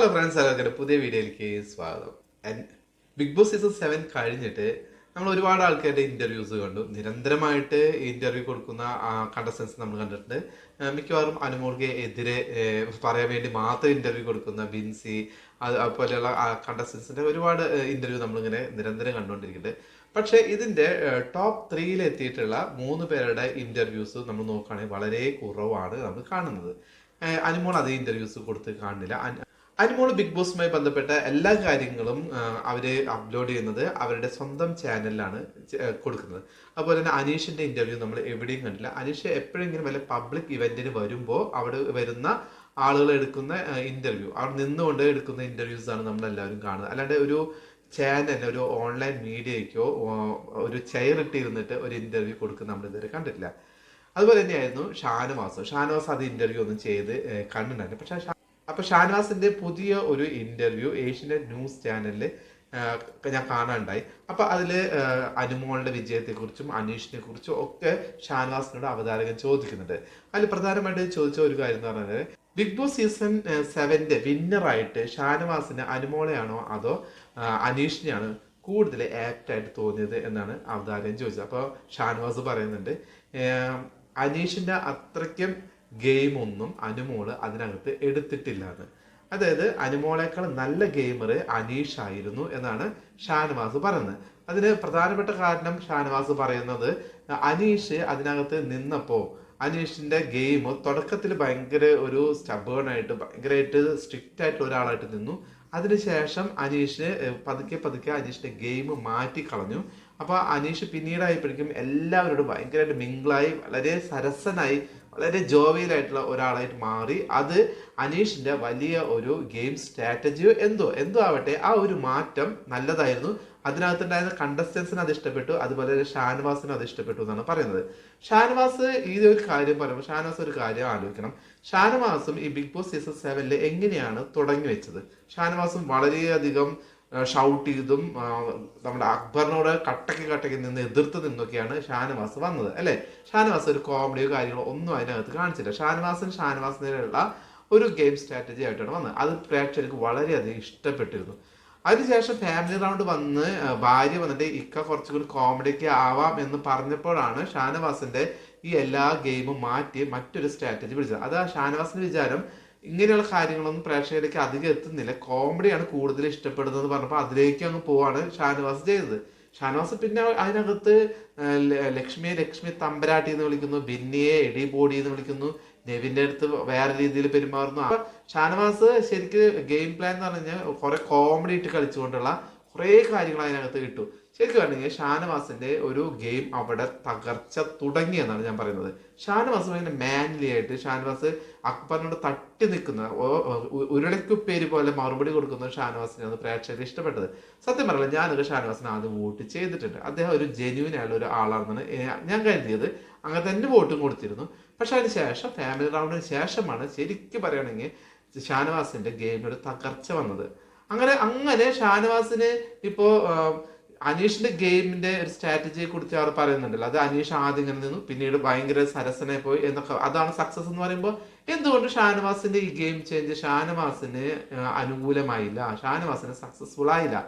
Hello friends എല്ലാവർക്കും പുതിയ വീഡിയോയിലേക്ക് സ്വാഗതം. ബിഗ് ബോസ് സീസൺ സെവൻ കഴിഞ്ഞിട്ട് നമ്മൾ ഒരുപാട് ആൾക്കാരുടെ ഇന്റർവ്യൂസ് കണ്ടു. നിരന്തരമായിട്ട് ഇന്റർവ്യൂ കൊടുക്കുന്ന കണ്ടസ്റ്റൻസ് നമ്മൾ കണ്ടിട്ടുണ്ട്. മിക്കവാറും അനുമോൾക്ക് എതിരെ പറയാൻ വേണ്ടി മാത്രം ഇന്റർവ്യൂ കൊടുക്കുന്ന ബിൻസി അത് അതുപോലെയുള്ള കണ്ടസ്റ്റൻസിന്റെ ഒരുപാട് ഇന്റർവ്യൂ നമ്മളിങ്ങനെ നിരന്തരം കണ്ടുകൊണ്ടിരിക്കുന്നുണ്ട്. പക്ഷേ ഇതിന്റെ ടോപ്പ് ത്രീയിൽ എത്തിയിട്ടുള്ള മൂന്ന് പേരുടെ ഇന്റർവ്യൂസ് നമ്മൾ നോക്കുകയാണെങ്കിൽ വളരെ കുറവാണ് നമ്മൾ കാണുന്നത്. അനുമോൾ അതേ ഇന്റർവ്യൂസ് കൊടുത്ത് കാണുന്നില്ല അനുമോൾ ബിഗ് ബോസുമായി ബന്ധപ്പെട്ട എല്ലാ കാര്യങ്ങളും അവർ അപ്ലോഡ് ചെയ്യുന്നത് അവരുടെ സ്വന്തം ചാനലിലാണ് കൊടുക്കുന്നത്. അതുപോലെ തന്നെ അനീഷിന്റെ ഇന്റർവ്യൂ നമ്മൾ എവിടെയും കണ്ടില്ല. അനീഷ് എപ്പോഴെങ്കിലും വല്ല പബ്ലിക് ഇവന്റിന് വരുമ്പോൾ അവിടെ വരുന്ന ആളുകൾ എടുക്കുന്ന ഇന്റർവ്യൂ അവിടെ നിന്നുകൊണ്ട് എടുക്കുന്ന ഇന്റർവ്യൂസ് ആണ് നമ്മൾ എല്ലാവരും കാണുന്നത്. അല്ലാണ്ട് ഒരു ചാനൽ ഒരു ഓൺലൈൻ മീഡിയയ്ക്കോ ഒരു ചെയർ ഇട്ടിരുന്നിട്ട് ഒരു ഇന്റർവ്യൂ കൊടുക്കുന്ന നമ്മൾ ഇതുവരെ കണ്ടിട്ടില്ല. അതുപോലെ തന്നെയായിരുന്നു ഷാനവാസ്. ഷാനവാസ് അത് ഇന്റർവ്യൂ ഒന്നും ചെയ്ത് കണ്ടിട്ടുണ്ടായിരുന്നു പക്ഷെ ഷാ- അപ്പൊ ഷാനവാസിന്റെ പുതിയ ഒരു ഇന്റർവ്യൂ ഏഷ്യനെറ്റ് ന്യൂസ് ചാനലിൽ ഞാൻ കാണാനുണ്ടായി. അപ്പൊ അതിൽ അനുമോളുടെ വിജയത്തെക്കുറിച്ചും അനീഷിനെ കുറിച്ചും ഒക്കെ ഷാനവാസിനോട് അവതാരകൻ ചോദിക്കുന്നുണ്ട്. അതിൽ പ്രധാനമായിട്ട് ചോദിച്ച ഒരു കാര്യം എന്ന് പറഞ്ഞാൽ ബിഗ് ബോസ് സീസൺ സെവന്റെ വിന്നറായിട്ട് ഷാനവാസിന് അനുമോളെയാണോ അതോ അനീഷിനെയാണ് കൂടുതൽ ആക്ട് ആയിട്ട് തോന്നിയത് എന്നാണ് അവതാരകൻ ചോദിച്ചത്. അപ്പോൾ ഷാനവാസ് പറയുന്നുണ്ട് അനീഷിന്റെ അത്രയ്ക്കും ഗെയിം ഒന്നും അനുമോൾ അതിനകത്ത് എടുത്തിട്ടില്ല എന്ന് അതായത് അനുമോളേക്കാൾ നല്ല ഗെയിമർ അനീഷ് ആയിരുന്നു എന്നാണ് ഷാനവാസ് പറയുന്നത്. അതിന് പ്രധാനപ്പെട്ട കാരണം ഷാനവാസ് പറയുന്നത് അനീഷ് അതിനകത്ത് നിന്നപ്പോൾ അനീഷിന്റെ ഗെയിം തുടക്കത്തിൽ ഭയങ്കര ഒരു സ്റ്റബേൺ ആയിട്ട് ഭയങ്കരമായിട്ട് സ്ട്രിക്റ്റ് ആയിട്ട് ഒരാളായിട്ട് നിന്നു. അതിനുശേഷം അനീഷ് പതുക്കെ പതുക്കെ അനീഷിന്റെ ഗെയിം മാറ്റി കളഞ്ഞു. അപ്പൊ അനീഷ് പിന്നീടായപ്പോഴേക്കും എല്ലാവരോടും ഭയങ്കരമായിട്ട് മിങ്കിളായി വളരെ സരസനായി വളരെ ജോവിയലായിട്ടുള്ള ഒരാളായിട്ട് മാറി അത് അനീഷിന്റെ വലിയ ഒരു ഗെയിം സ്ട്രാറ്റജിയോ എന്തോ എന്തോ ആവട്ടെ ആ ഒരു മാറ്റം നല്ലതായിരുന്നു. അതിനകത്തുണ്ടായിരുന്ന കണ്ടസ്റ്റൻസിന് അത് ഇഷ്ടപ്പെട്ടു അതുപോലെ തന്നെ ഷാനവാസിനും അത് ഇഷ്ടപ്പെട്ടു എന്നാണ് പറയുന്നത്. ഷാൻവാസ് ഈ ഒരു കാര്യം പറയുമ്പോൾ ഷാൻവാസ് ഒരു കാര്യം ആലോചിക്കണം. ഷാൻവാസും ഈ ബിഗ് ബോസ് സീസൺ സെവനിൽ എങ്ങനെയാണ് തുടങ്ങി വെച്ചത്? ഷാൻവാസും വളരെയധികം ഷൗട്ട് ചെയ്തും നമ്മുടെ അക്ബറിനോട് കട്ടയ്ക്ക് കട്ടയ്ക്ക് നിന്ന് എതിർത്ത് നിന്നൊക്കെയാണ് ഷാനവാസ് വന്നത് അല്ലേ? ഷാനവാസ് ഒരു കോമഡിയോ കാര്യങ്ങളോ ഒന്നും അതിനകത്ത് കാണിച്ചില്ല. ഷാനവാസിന് ഷാനവാസിനുള്ള ഒരു ഗെയിം സ്ട്രാറ്റജി ആയിട്ടാണ് വന്നത്. അത് പ്രേക്ഷകർക്ക് വളരെയധികം ഇഷ്ടപ്പെട്ടിരുന്നു. അതിനുശേഷം ഫാമിലി റൗണ്ട് വന്ന് ഭാര്യ വന്നിട്ട് ഇക്ക കുറച്ചുകൂടി കോമഡിക്ക് ആവാം എന്ന് പറഞ്ഞപ്പോഴാണ് ഷാനവാസിന്റെ ഈ എല്ലാ ഗെയിമും മാറ്റി മറ്റൊരു സ്ട്രാറ്റജി പിടിച്ചത്. അത് ഷാനവാസിന്റെ വിചാരം ഇങ്ങനെയുള്ള കാര്യങ്ങളൊന്നും പ്രേക്ഷകരിലേക്ക് അധികം എത്തുന്നില്ല. കോമഡിയാണ് കൂടുതൽ ഇഷ്ടപ്പെടുന്നത് പറഞ്ഞപ്പോൾ അതിലേക്ക് അങ്ങ് പോവാണ് ഷാനവാസ് ചെയ്തത്. ഷാനവാസ് പിന്നെ അതിനകത്ത് ലക്ഷ്മിയെ ലക്ഷ്മി തമ്പരാട്ടി എന്ന് വിളിക്കുന്നു ബിന്നിയെ എടി ബോഡി എന്ന് വിളിക്കുന്നു നെവിന്റെ അടുത്ത് വേറെ രീതിയിൽ പെരുമാറുന്നു. അപ്പൊ ഷാനവാസ് ശരിക്കും ഗെയിം പ്ലാൻ എന്ന് പറഞ്ഞു കഴിഞ്ഞാൽ കുറെ കോമഡി ഇട്ട് കളിച്ചുകൊണ്ടുള്ള കുറേ കാര്യങ്ങൾ അതിനകത്ത് കിട്ടും. ശരിക്കും പറഞ്ഞെങ്കിൽ ഷാനവാസിന്റെ ഒരു ഗെയിം അവിടെ തകർച്ച തുടങ്ങി എന്നാണ് ഞാൻ പറയുന്നത്. ഷാനവാസ് ഭയങ്കര മാൻലി ആയിട്ട് ഷാനവാസ് അക്ബറിനോട് തട്ടി നിൽക്കുന്ന ഉരുളക്കുപ്പേര് പോലെ മറുപടി കൊടുക്കുന്ന ഷാനവാസിനെയാണ് പ്രേക്ഷകർ ഇഷ്ടപ്പെട്ടത്. സത്യം പറയുന്നത് ഞാനൊരു ഷാനവാസിനെ ആദ്യം വോട്ട് ചെയ്തിട്ടുണ്ട്. അദ്ദേഹം ഒരു ജെന്യൂൻ ആയുള്ള ഒരു ആളാണെന്നാണ് ഞാൻ കരുതിയത്. അങ്ങനെ തന്നെ വോട്ടും കൊടുത്തിരുന്നു. പക്ഷെ അതിന് ശേഷം ഫാമിലി റൗണ്ടിന് ശേഷമാണ് ശരിക്കും പറയുകയാണെങ്കിൽ ഷാനവാസിന്റെ ഗെയിമിൽ തകർച്ച വന്നത്. അങ്ങനെ അങ്ങനെ ഷാനവാസിന് ഇപ്പോ ആ, അനീഷിന്റെ ഗെയിമിന്റെ ഒരു സ്ട്രാറ്റജിയെ കുറിച്ച് അവർ പറയുന്നുണ്ടല്ലോ. അത് അനീഷ് ആദ്യം ഇങ്ങനെ നിന്നു പിന്നീട് ഭയങ്കര സരസനെ പോയി എന്നൊക്കെ. അതാണ് സക്സസ് എന്ന് പറയുമ്പോൾ എന്തുകൊണ്ട് ഷാനവാസിന്റെ ഈ ഗെയിം ചേഞ്ച് ഷാനവാസിന് അനുകൂലമായില്ല? ഷാനവാസിന് സക്സസ്ഫുൾ ആയില്ല.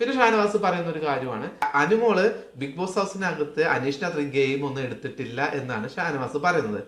പിന്നെ ഷാനവാസ് പറയുന്ന ഒരു കാര്യമാണ് അനുമോൾ ബിഗ് ബോസ് ഹൗസിനകത്ത് അനീഷിന് അത്രയും ഗെയിം ഒന്നും എടുത്തിട്ടില്ല എന്നാണ് ഷാനവാസ് പറയുന്നത്.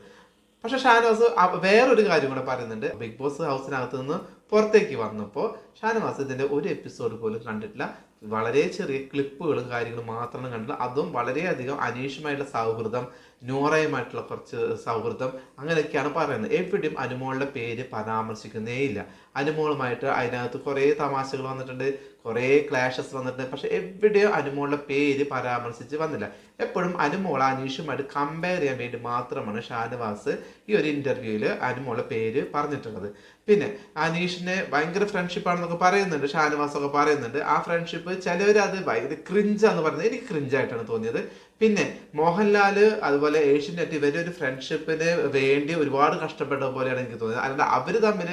പക്ഷെ ഷാനവാസ് വേറൊരു കാര്യം കൂടെ പറയുന്നുണ്ട്. ബിഗ് ബോസ് ഹൗസിനകത്ത് നിന്ന് പുറത്തേക്ക് വന്നപ്പോൾ ഷാനവാസ് ഇതിന്റെ ഒരു എപ്പിസോഡ് പോലും കണ്ടിട്ടില്ല. വളരെ ചെറിയ ക്ലിപ്പുകളും കാര്യങ്ങളും മാത്രമാണ് കണ്ടിട്ടുള്ളത് അതും വളരെയധികം അനീഷുമായിട്ടുള്ള സൗഹൃദം നോറയുമായിട്ടുള്ള കുറച്ച് സൗഹൃദം അങ്ങനെയൊക്കെയാണ് പറയുന്നത്. എവിടെയും അനുമോളുടെ പേര് പരാമർശിക്കുന്നേയില്ല. അനുമോളുമായിട്ട് അതിനകത്ത് കുറേ തമാശകൾ വന്നിട്ടുണ്ട് കുറേ ക്ലാഷസ് വന്നിട്ടുണ്ട്. പക്ഷെ എവിടെയോ അനുമോളുടെ പേര് പരാമർശിച്ച് വന്നില്ല. എപ്പോഴും അനുമോൾ അനീഷുമായിട്ട് കമ്പയർ ചെയ്യാൻ വേണ്ടി മാത്രമാണ് ഷാനവാസ് ഈ ഒരു ഇന്റർവ്യൂവിൽ അനുമോളുടെ പേര് പറഞ്ഞിട്ടുള്ളത്. പിന്നെ അനീഷിനെ ഭയങ്കര ഫ്രണ്ട്ഷിപ്പ് ആണെന്നൊക്കെ പറയുന്നുണ്ട് ഷാനവാസ് ഒക്കെ പറയുന്നുണ്ട്. ആ ഫ്രണ്ട്ഷിപ്പ് ചിലവർ അത് ഭയങ്കര ക്രിഞ്ചാന്ന് പറയുന്നത് എനിക്ക് ക്രിഞ്ചായിട്ടാണ് തോന്നിയത്. പിന്നെ മോഹൻലാൽ അതുപോലെ ഏഷ്യനെറ്റ് ഇവരുടെ ഒരു ഫ്രണ്ട്ഷിപ്പിന് വേണ്ടി ഒരുപാട് കഷ്ടപ്പെട്ട പോലെയാണ് എനിക്ക് തോന്നിയത്. അല്ലാണ്ട് അവർ തമ്മിൽ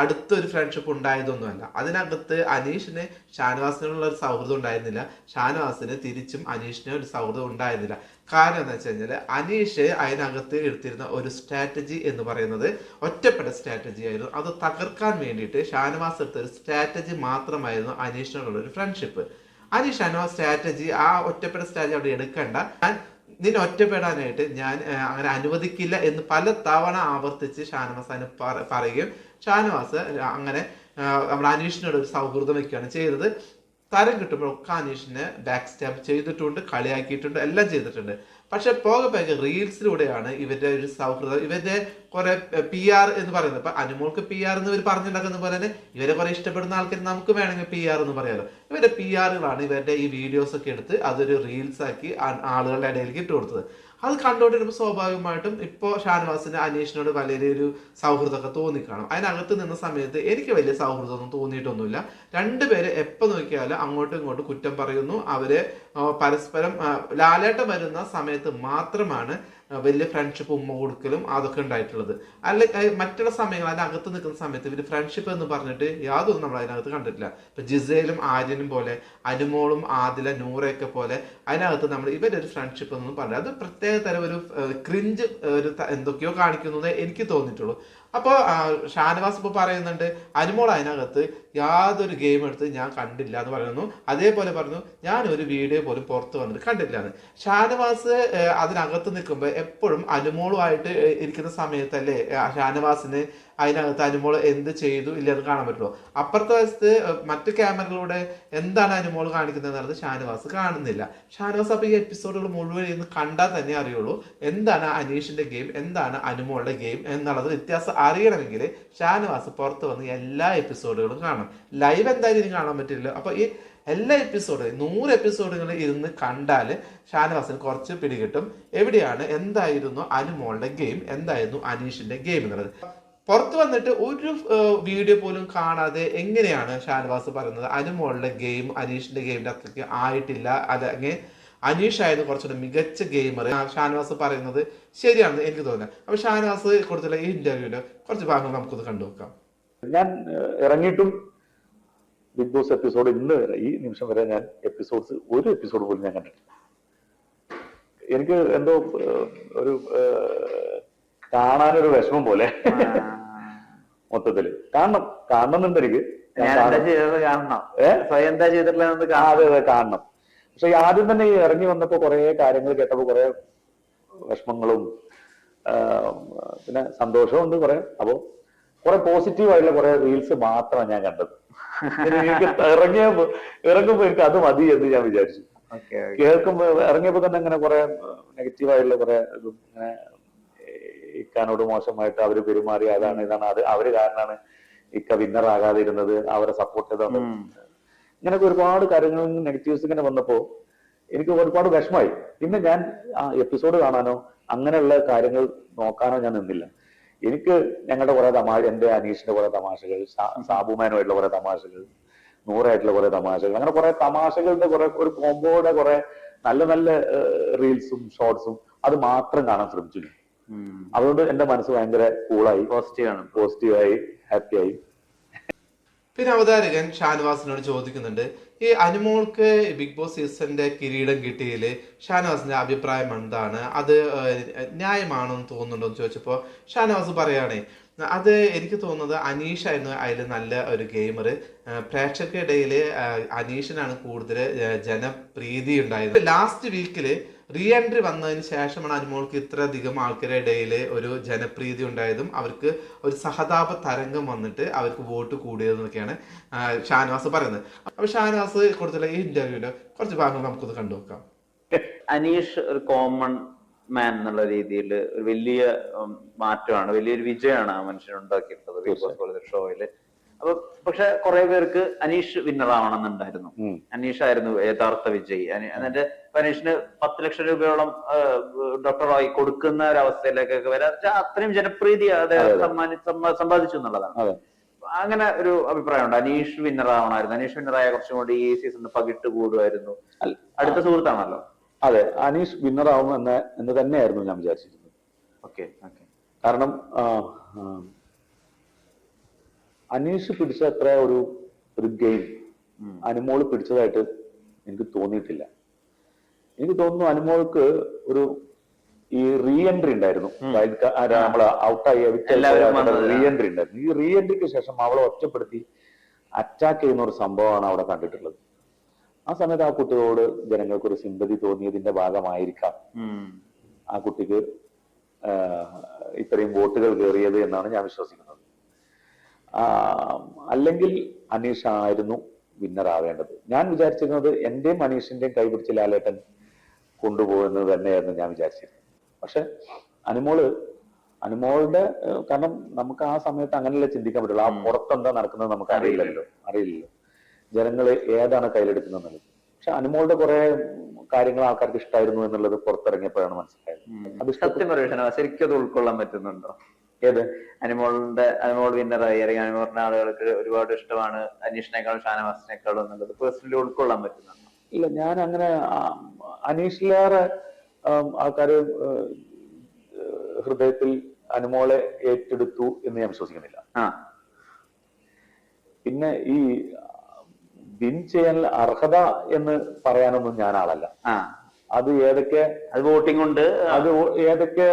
അടുത്തൊരു ഫ്രണ്ട്ഷിപ്പ് ഉണ്ടായതൊന്നുമല്ല. അതിനകത്ത് അനീഷിന് ഷാനവാസിനുള്ള ഒരു സൗഹൃദം ഉണ്ടായിരുന്നില്ല. ഷാനവാസിന് തിരിച്ചും അനീഷിന് ഒരു സൗഹൃദം ഉണ്ടായിരുന്നില്ല. കാരണം എന്ന് വെച്ച് കഴിഞ്ഞാൽ അനീഷ് അതിനകത്ത് എടുത്തിരുന്ന ഒരു സ്ട്രാറ്റജി എന്ന് പറയുന്നത് ഒറ്റപ്പെട്ട സ്ട്രാറ്റജി ആയിരുന്നു. അത് തകർക്കാൻ വേണ്ടിയിട്ട് ഷാനവാസ് എടുത്ത ഒരു സ്ട്രാറ്റജി മാത്രമായിരുന്നു അനീഷിനോടുള്ള ഒരു ഫ്രണ്ട്ഷിപ്പ് അനീഷ് ഷനോ സ്ട്രാറ്റജി ആ ഒറ്റപ്പെട്ട സ്ട്രാറ്റജി അവിടെ എടുക്കണ്ട. ഞാൻ നിന്നെ ഒറ്റപ്പെടാനായിട്ട് ഞാൻ അങ്ങനെ അനുവദിക്കില്ല എന്ന് പല തവണ ആവർത്തിച്ച് ഷാനവാസ് അതിന് പറ- പറയുകയും ഷാനവാസ് അങ്ങനെ നമ്മുടെ അനീഷിനോട് ഒരു സൗഹൃദം വയ്ക്കുകയാണ് ചെയ്തത്. തരം കിട്ടുമ്പോഴൊക്കെ അനീഷിനെ ബാക്ക് സ്റ്റാപ്പ് ചെയ്തിട്ടുണ്ട് കളിയാക്കിയിട്ടുണ്ട് എല്ലാം ചെയ്തിട്ടുണ്ട്. പക്ഷെ പോകെ പോകെ റീൽസിലൂടെയാണ് ഇവരുടെ ഒരു സൗഹൃദം ഇവരുടെ കുറെ പി ആർ എന്ന് പറയുന്നത്. ഇപ്പൊ അനുമോൾക്ക് പി ആർ എന്ന് ഇവർ പറഞ്ഞിട്ടുണ്ടാക്കുന്ന പോലെ തന്നെ ഇവരെ കുറെ ഇഷ്ടപ്പെടുന്ന ആൾക്കാർ നമുക്ക് വേണമെങ്കിൽ പി ആർ എന്ന് പറയാലോ. ഇവരുടെ പി ആറുകളാണ് ഇവരുടെ ഈ വീഡിയോസ് ഒക്കെ എടുത്ത് അതൊരു റീൽസ് ആക്കി ആളുകളുടെ ഇടയിലേക്ക് ഇട്ട് കൊടുത്തത് അത് കണ്ടുകൊണ്ടിരുമ്പോൾ സ്വാഭാവികമായിട്ടും ഇപ്പോൾ ഷാനവാസിന് അനീഷിനോട് വലിയൊരു സൗഹൃദമൊക്കെ തോന്നിക്കാണും. അതിനകത്ത് നിന്ന സമയത്ത് എനിക്ക് വലിയ സൗഹൃദമൊന്നും തോന്നിയിട്ടൊന്നുമില്ല. രണ്ടുപേരെ എപ്പോൾ നോക്കിയാലും അങ്ങോട്ടും ഇങ്ങോട്ടും കുറ്റം പറയുന്നു. അവരെ പരസ്പരം ലാലേട്ടം വരുന്ന സമയത്ത് മാത്രമാണ് വലിയ ഫ്രണ്ട്ഷിപ്പ് ഉമ്മ കൊടുക്കലും അതൊക്കെ ഉണ്ടായിട്ടുള്ളത്. അല്ലെ മറ്റുള്ള സമയങ്ങൾ അതിനകത്ത് നിൽക്കുന്ന സമയത്ത് ഇവർ ഫ്രണ്ട്ഷിപ്പ് എന്ന് പറഞ്ഞിട്ട് യാതൊന്നും നമ്മൾ അതിനകത്ത് കണ്ടിട്ടില്ല. ഇപ്പൊ ജിസയിലും ആര്യനും പോലെ അനുമോളും ആദില നൂറയൊക്കെ പോലെ അതിനകത്ത് നമ്മൾ ഇവരുടെ ഒരു ഫ്രണ്ട്ഷിപ്പ് എന്നൊന്നും പറഞ്ഞില്ല അത് പ്രത്യേക തരം ഒരു ക്രിഞ്ച് ഒരു എന്തൊക്കെയോ കാണിക്കുന്നു എനിക്ക് തോന്നിയിട്ടുള്ളൂ. അപ്പോൾ ഷാനവാസ് ഇപ്പോൾ പറയുന്നുണ്ട് അനുമോൾ അതിനകത്ത് യാതൊരു ഗെയിം എടുത്ത് ഞാൻ കണ്ടില്ല എന്ന് പറയുന്നു. അതേപോലെ പറഞ്ഞു ഞാൻ ഒരു വീഡിയോ പോലും പുറത്ത് വന്നിട്ട് കണ്ടില്ല എന്ന് ഷാനവാസ് അതിനകത്ത് നിൽക്കുമ്പോൾ എപ്പോഴും അനുമോളുമായിട്ട് ഇരിക്കുന്ന സമയത്തല്ലേ ഷാനവാസിന് അതിനകത്ത് അനുമോൾ എന്ത് ചെയ്തു ഇല്ല എന്ന് കാണാൻ പറ്റുള്ളൂ. അപ്പുറത്തെ വശത്ത് മറ്റു ക്യാമറയിലൂടെ എന്താണ് അനുമോൾ കാണിക്കുന്നത് എന്നുള്ളത് ഷാനവാസ് കാണുന്നില്ല. ഷാനവാസ് അപ്പോൾ ഈ എപ്പിസോഡുകൾ മുഴുവൻ ഇന്ന് കണ്ടാൽ തന്നെ അറിയുള്ളൂ എന്താണ് അനീഷിന്റെ ഗെയിം എന്താണ് അനുമോളുടെ ഗെയിം എന്നുള്ളത് വ്യത്യാസം അറിയണമെങ്കിൽ ഷാനവാസ് പുറത്ത് വന്ന് എല്ലാ എപ്പിസോഡുകളും കാണണം. ലൈവ് എന്തായാലും ഇനി കാണാൻ പറ്റില്ല അപ്പോൾ ഈ എല്ലാ എപ്പിസോഡും നൂറ് എപ്പിസോഡുകൾ ഇരുന്ന് കണ്ടാൽ ഷാനവാസിന് കുറച്ച് പിടികിട്ടും. എവിടെയാണ് എന്തായിരുന്നു അനുമോളുടെ ഗെയിം എന്തായിരുന്നു അനീഷിന്റെ ഗെയിം എന്നുള്ളത്. പുറത്ത് വന്നിട്ട് ഒരു വീഡിയോ പോലും കാണാതെ എങ്ങനെയാണ് ഷാനവാസ് പറയുന്നത്? അനുമോളുടെ ഗെയിം അനീഷിന്റെ ഗെയിമിന്റെ അത്രയ്ക്ക് ആയിട്ടില്ല. അല്ലെങ്കിൽ അനീഷ് ആയത് കുറച്ചുകൂടെ മികച്ച ഗെയിമർ ഷാനവാസ് പറയുന്നത് ശരിയാണെന്ന് എനിക്ക് തോന്നുന്നത് അപ്പൊ ഷാനവാസ് കൊടുത്തുള്ള ഈ ഇന്റർവ്യൂവിന്റെ കുറച്ച് ഭാഗങ്ങൾ നമുക്കൊന്ന് കണ്ടുവെക്കാം ഞാൻ ഇറങ്ങിയിട്ടും ബിഗ് ബോസ് എപ്പിസോഡ് ഇന്ന് വരെ ഈ നിമിഷം വരെ ഞാൻ എപ്പിസോഡ്സ് ഒരു എപ്പിസോഡ് പോലും ഞാൻ കണ്ടിട്ടില്ല. എനിക്ക് എന്തോ ഒരു കാണാനൊരു വിഷമം പോലെ. മൊത്തത്തിൽ. കാണണം. കാണണം എന്നുണ്ട് എനിക്ക് ഞാൻ എന്താ കാണണം. ചെയ്തത് കാണണം? സ്വയം എന്താ പക്ഷെ ആദ്യം തന്നെ ഈ ഇറങ്ങി വന്നപ്പോ കുറെ കാര്യങ്ങൾ കേട്ടപ്പോ കുറെ വിഷമങ്ങളും പിന്നെ സന്തോഷവും ഉണ്ട് കുറെ. അപ്പോ കുറെ പോസിറ്റീവ് ആയിട്ടുള്ള കുറെ റീൽസ് മാത്രമാണ് ഞാൻ കണ്ടത്. എനിക്ക് ഇറങ്ങിയ ഇറങ്ങുമ്പോ എനിക്ക് അത് മതി എന്ന് ഞാൻ വിചാരിച്ചു. കേൾക്കുമ്പോ ഇറങ്ങിയപ്പോ തന്നെ ഇങ്ങനെ കുറെ നെഗറ്റീവ് ആയിട്ടുള്ള കുറെ ഇതും ഇങ്ങനെ ഇക്കാനോട് മോശമായിട്ട് അവർ പെരുമാറി അതാണ് ഇതാണ് അത് അവർ കാരണമാണ് ഇക്ക വിന്നർ ആകാതിരുന്നത് അവരെ സപ്പോർട്ട് ചെയ്തത്. ഇങ്ങനെ ഒരുപാട് കാര്യങ്ങൾ നെഗറ്റീവ്സ് ഇങ്ങനെ വന്നപ്പോ എനിക്ക് ഒരുപാട് വിഷമായി പിന്നെ ഞാൻ ആ എപ്പിസോഡ് കാണാനോ അങ്ങനെയുള്ള കാര്യങ്ങൾ നോക്കാനോ ഞാൻ നിന്നില്ല. എനിക്ക് ഞങ്ങളുടെ കുറെ തമാശ എന്റെ അനീഷിന്റെ കുറെ തമാശകൾ സാബുമാനുമായിട്ടുള്ള കുറെ തമാശകൾ നൂറായിട്ടുള്ള കുറെ തമാശകൾ അങ്ങനെ കുറെ തമാശകളുടെ കുറെ ഒരു കോമ്പോയുടെ കുറെ നല്ല നല്ല റീൽസും ഷോർട്സും അത് മാത്രം കാണാൻ ശ്രമിച്ചു. അതുകൊണ്ട് എന്റെ മനസ്സ് ഭയങ്കര കൂളായി. പോസിറ്റീവ് ആണ് ഹാപ്പി ആയി പിന്നെ അവതാരകൻ ഷാനവാസിനോട് ചോദിക്കുന്നുണ്ട് ഈ അനുമോൾക്ക് ബിഗ് ബോസ് സീസന്റെ കിരീടം കിട്ടിയതിൽ ഷാനവാസിന്റെ അഭിപ്രായം എന്താണ്? അത് ന്യായമാണോ എന്ന് തോന്നുന്നുണ്ടോ എന്ന് ചോദിച്ചപ്പോൾ ഷാനവാസ് പറയുകയാണേ അത് എനിക്ക് തോന്നുന്നത് അനീഷായിരുന്നു അതിൽ നല്ല ഒരു ഗെയിമർ. ഇടയിൽ അനീഷിനാണ് കൂടുതൽ ജനപ്രീതി ഉണ്ടായത് ലാസ്റ്റ് വീക്കിൽ റീ എൻട്രി വന്നതിന് ശേഷമാണ് അനുമോൾക്ക് ഇത്രയധികം ആൾക്കാരുടെ ഇടയിൽ ഒരു ജനപ്രീതി ഉണ്ടായതും അവർക്ക് ഒരു സഹതാപ തരംഗം വന്നിട്ട് അവർക്ക് വോട്ട് കൂടിയതെന്നൊക്കെയാണ് ഷാനവാസ് പറയുന്നത്. അപ്പൊ ഷാനവാസ് കൊടുത്തുള്ള ഈ ഇന്റർവ്യൂവിന്റെ കുറച്ച് ഭാഗങ്ങൾ നമുക്കൊന്ന് കണ്ടു നോക്കാം. അനീഷ് ഒരു കോമൺ മാൻ എന്നുള്ള രീതിയിൽ ഒരു വലിയ മാറ്റമാണ് വലിയൊരു വിജയമാണ് ആ മനുഷ്യൻ ഉണ്ടാക്കിയിട്ടുള്ളത്. ബിഗ് ബോസ് പോലത്തെ ഷോയിൽ അപ്പൊ പക്ഷെ കുറെ പേർക്ക് അനീഷ് വിന്നർ ആവണമെന്നുണ്ടായിരുന്നു. അനീഷ് ആയിരുന്നു യഥാർത്ഥ വിജയി. എന്നിട്ട് അനീഷിന് പത്ത് ലക്ഷം രൂപയോളം ഡോക്ടറായി റോയ് കൊടുക്കുന്ന ഒരു അവസ്ഥയിലേക്കൊക്കെ വരാൻ വെച്ചാൽ അത്രയും ജനപ്രീതി അദ്ദേഹം. സമ്മാനി സമ്പാദിച്ചു എന്നുള്ളതാണ്. അങ്ങനെ ഒരു അഭിപ്രായമുണ്ട്. അനീഷ് വിന്നർ ആവണമായിരുന്നു. അനീഷ് വിന്നർ ആയ കുറച്ചും കൂടി ഈ സീസണിൽ പകിട്ട് കൂടുമായിരുന്നു. അടുത്ത സുഹൃത്താണല്ലോ. അതെ അനീഷ് വിന്നർ ആവും എന്ന് എന്ന് തന്നെയായിരുന്നു ഞാൻ വിചാരിച്ചിരുന്നത്. Okay okay. കാരണം അനീഷ് പിടിച്ച അത്ര ഒരു ഒരു ഗെയിം അനുമോൾ പിടിച്ചതായിട്ട് എനിക്ക് തോന്നിയിട്ടില്ല. എനിക്ക് തോന്നുന്നു അനുമോൾക്ക് ഒരു ഈ റീ എൻട്രി ഉണ്ടായിരുന്നു നമ്മൾ ഔട്ടായി റീ എൻട്രി ഉണ്ടായിരുന്നു. ഈ റീ എൻട്രിക്ക് ശേഷം അവളെ ഒറ്റപ്പെടുത്തി അറ്റാക്ക് ചെയ്യുന്ന ഒരു സംഭവമാണ് അവിടെ കണ്ടിട്ടുള്ളത്. ആ സമയത്ത് ആ കുട്ടിയോട് ജനങ്ങൾക്ക് ഒരു സിമ്പതി തോന്നിയതിന്റെ ഭാഗമായിരിക്കാം. ആ കുട്ടിക്ക് ഇത്രയും വോട്ടുകൾ കയറിയത് എന്നാണ് ഞാൻ വിശ്വസിക്കുന്നത്. അല്ലെങ്കിൽ അനീഷ് ആയിരുന്നു വിന്നർ ആവേണ്ടത്. ഞാൻ വിചാരിച്ചിരുന്നത് എന്റെയും അനീഷിന്റെയും കൈപിടിച്ച് ലാലേട്ടൻ കൊണ്ടുപോകുന്നത് തന്നെയായിരുന്നു ഞാൻ വിചാരിച്ചിരുന്നത്. പക്ഷെ അനുമോൾ അനുമോളുടെ കാരണം നമുക്ക് ആ സമയത്ത് അങ്ങനെയല്ലേ ചിന്തിക്കാൻ പറ്റുള്ളൂ. ആ പുറത്തെന്താ നടക്കുന്നത് നമുക്ക് അറിയില്ലല്ലോ. അറിയില്ലല്ലോ. ജനങ്ങൾ ഏതാണ് കയ്യിലെടുക്കുന്നത് പക്ഷെ അനുമോളുടെ കുറെ കാര്യങ്ങൾ ആൾക്കാർക്ക് ഇഷ്ടമായിരുന്നു എന്നുള്ളത് പുറത്തിറങ്ങിയപ്പോഴാണ് മനസ്സിലായത്. അത്. സത്യം ശരിക്കും അത് ഉൾക്കൊള്ളാൻ പറ്റുന്നുണ്ടോ? ഏത്? അനിമോളിന്റെ അനിമോൾ വിന്നറായി അല്ലെങ്കിൽ അനിമോളിന്റെ ആളുകൾക്ക് ഒരുപാട് ഇഷ്ടമാണ് അനീഷിനേക്കാളും ഷാനവാസിനേക്കാളും എന്നുള്ളത്. പേഴ്സണലി ഉൾക്കൊള്ളാൻ പറ്റുന്നുണ്ടോ ഇല്ല ഞാൻ അങ്ങനെ അനീഷിലേറെ ആൾക്കാർ ഹൃദയത്തിൽ അനുമോളെ ഏറ്റെടുത്തു എന്ന് ഞാൻ വിശ്വസിക്കുന്നില്ല. പിന്നെ ഈ വിൻ ചെയ്യാൻ അർഹത എന്ന് പറയാനൊന്നും ഞാൻ ആളല്ല. ആ. അത് ഏതൊക്കെ അത് വോട്ടിംഗ് ഉണ്ട്. അത് ഏതൊക്കെ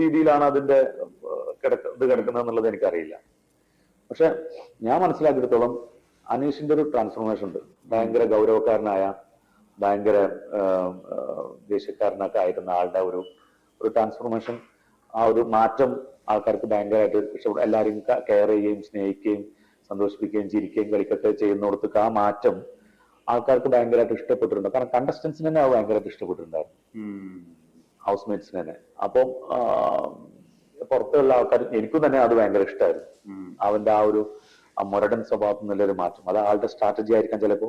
രീതിയിലാണ് അതിന്റെ കിടക്ക ഇത് കിടക്കുന്നത് എന്നുള്ളത് എനിക്കറിയില്ല. പക്ഷെ ഞാൻ മനസ്സിലാക്കിയെടുത്തോളം അനീഷിന്റെ ഒരു ട്രാൻസ്ഫോർമേഷൻ ഉണ്ട്. ഭയങ്കര ഗൗരവക്കാരനായ ഭയങ്കര ദേഷ്യക്കാരനൊക്കെ ആയിരുന്ന ആളുടെ ഒരു ഒരു ട്രാൻസ്ഫോർമേഷൻ ആ ഒരു മാറ്റം ആൾക്കാർക്ക് ഭയങ്കരമായിട്ട് ഇഷ്ടപ്പെടും എല്ലാവരും കെയർ ചെയ്യുകയും സ്നേഹിക്കുകയും സന്തോഷിപ്പിക്കുകയും ചിരിക്കുകയും കളിക്കൊക്കെ ചെയ്യുന്നിടത്തൊക്കെ ആ മാറ്റം ആൾക്കാർക്ക് ഭയങ്കരമായിട്ട് ഇഷ്ടപ്പെട്ടിട്ടുണ്ട്. കാരണം കണ്ടസ്റ്റൻസിന് തന്നെ ഭയങ്കരമായിട്ട് ഇഷ്ടപ്പെട്ടിട്ടുണ്ടായിരുന്നു. ഹൗസ് മേറ്റ്സിന് തന്നെ. അപ്പം പുറത്തുള്ള ആൾക്കാർ എനിക്കും തന്നെ അത് ഭയങ്കര ഇഷ്ടമായിരുന്നു അവന്റെ ആ ഒരു മുരടൻ സ്വഭാവത്തിൽ നിന്നുള്ളൊരു മാറ്റം. അത് ആളുടെ സ്ട്രാറ്റജി ആയിരിക്കാം ചിലപ്പോ.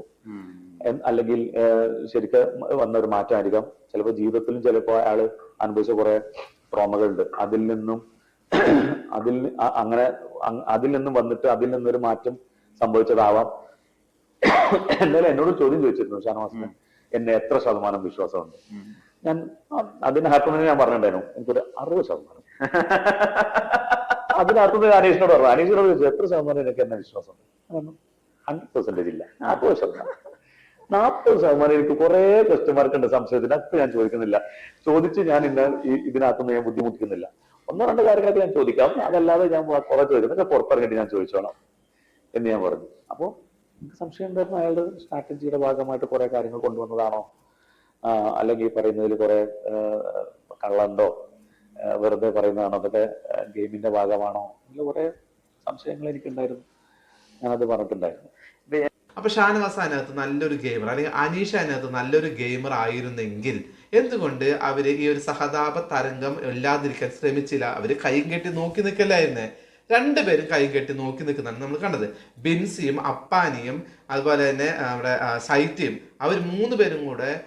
അല്ലെങ്കിൽ ശരിക്ക് വന്ന ഒരു മാറ്റമായിരിക്കാം. ചിലപ്പോൾ ജീവിതത്തിലും ചിലപ്പോൾ അയാൾ അനുഭവിച്ച കുറെ ട്രോമകളുണ്ട് അതിൽ നിന്നും അതിൽ അങ്ങനെ അതിൽ നിന്നും വന്നിട്ട് അതിൽ നിന്നൊരു മാറ്റം സംഭവിച്ചതാവാം. എന്നാലും എന്നോട് ചോദ്യം ചോദിച്ചിരുന്നു ഷാനവാസിന്. എന്നെ എത്ര ശതമാനം വിശ്വാസമുണ്ട്? ഞാൻ അതിന്റെ ഹാപ്പിനെ ഞാൻ പറഞ്ഞിട്ടുണ്ടായിരുന്നു. എനിക്കൊരു അറുപത് ശതമാനം അതിനകത്തുനിന്ന് അനീഷിനോട് പറഞ്ഞു. അനീഷിനോട് ചോദിച്ചു എത്ര ശതമാനം എനിക്ക് എന്നെ വിശ്വാസം? ഹൺഡ്രഡ് പെർസെന്റേജ് ഇല്ല. നാൽപ്പത് ശതമാനം. നാൽപ്പത് ശതമാനം എനിക്ക് കുറെ കസ്റ്റമർക്ക് ഉണ്ട് സംശയത്തിന്. അത് ഞാൻ ചോദിക്കുന്നില്ല. ചോദിച്ച് ഞാൻ ഇന്ന് ഇതിനകത്തുനിന്ന് ഞാൻ ബുദ്ധിമുട്ടിക്കുന്നില്ല. ഒന്നോ രണ്ടോ കാര്യങ്ങളൊക്കെ ഞാൻ ചോദിക്കാം. അതല്ലാതെ ഞാൻ കുറെ ചോദിക്കുന്നത് പുറത്തിറങ്ങിയിട്ട് ഞാൻ ചോദിച്ചോണം എന്ന് ഞാൻ പറഞ്ഞു. അപ്പോ എനിക്ക് സംശയം ഉണ്ടായിരുന്നു. അയാളുടെ സ്ട്രാറ്റജിയുടെ ഭാഗമായിട്ട് കുറെ കാര്യങ്ങൾ കൊണ്ടുവന്നതാണോ? അല്ലെങ്കിൽ പറയുന്നതിൽ കുറെ കള്ളണ്ടോ? വെറുതെ പറയുന്നതാണോ. അതൊക്കെ ഗെയിമിന്റെ ഭാഗമാണോ? അങ്ങനെ കുറെ സംശയങ്ങൾ എനിക്കുണ്ടായിരുന്നു. ഞാനത് പറഞ്ഞിട്ടുണ്ടായിരുന്നു. അപ്പൊ ഷാനവാസ് അതിനകത്ത് നല്ലൊരു ഗെയിമർ അല്ലെങ്കിൽ അനീഷ് അതിനകത്ത് നല്ലൊരു ഗെയിമർ ആയിരുന്നെങ്കിൽ എന്തുകൊണ്ട് അവർ ഈ ഒരു സഹതാപ തരംഗം ഇല്ലാതിരിക്കാൻ ശ്രമിച്ചില്ല? അവർ കൈയും കെട്ടി നോക്കി നിൽക്കലായിരുന്നേ രണ്ടുപേരും കൈ കെട്ടി നോക്കി നിൽക്കുന്നതാണ് നമ്മൾ കണ്ടത്. ബിൻസിയും അപ്പാനിയും അതുപോലെ തന്നെ നമ്മുടെ സൈറ്റിയും അവർ മൂന്ന് പേരും കൂടെ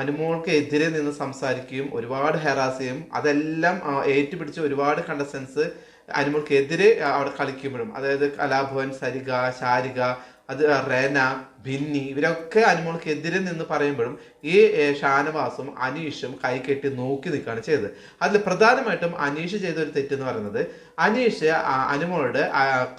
അനുമോൾക്ക് എതിരെ നിന്ന് സംസാരിക്കുകയും ഒരുപാട് ഹെറാസ് ചെയ്യും. അതെല്ലാം ഏറ്റുപിടിച്ച് ഒരുപാട് കണ്ടസ്റ്റൻസ് അനുമോൾക്കെതിരെ അവിടെ കളിക്കുമ്പോഴും അതായത് കലാഭവൻ സരിക ശാരിക അത് റേന ഭിന്നി ഇവരൊക്കെ അനുമോൾക്കെതിരെ നിന്ന് പറയുമ്പോഴും ഈ ഷാനവാസും അനീഷും കൈകെട്ടി നോക്കി നിൽക്കുകയാണ് ചെയ്തത്. അതിൽ പ്രധാനമായിട്ടും അനീഷ് ചെയ്ത ഒരു തെറ്റെന്ന് പറയുന്നത് അനീഷ് അനുമോളുടെ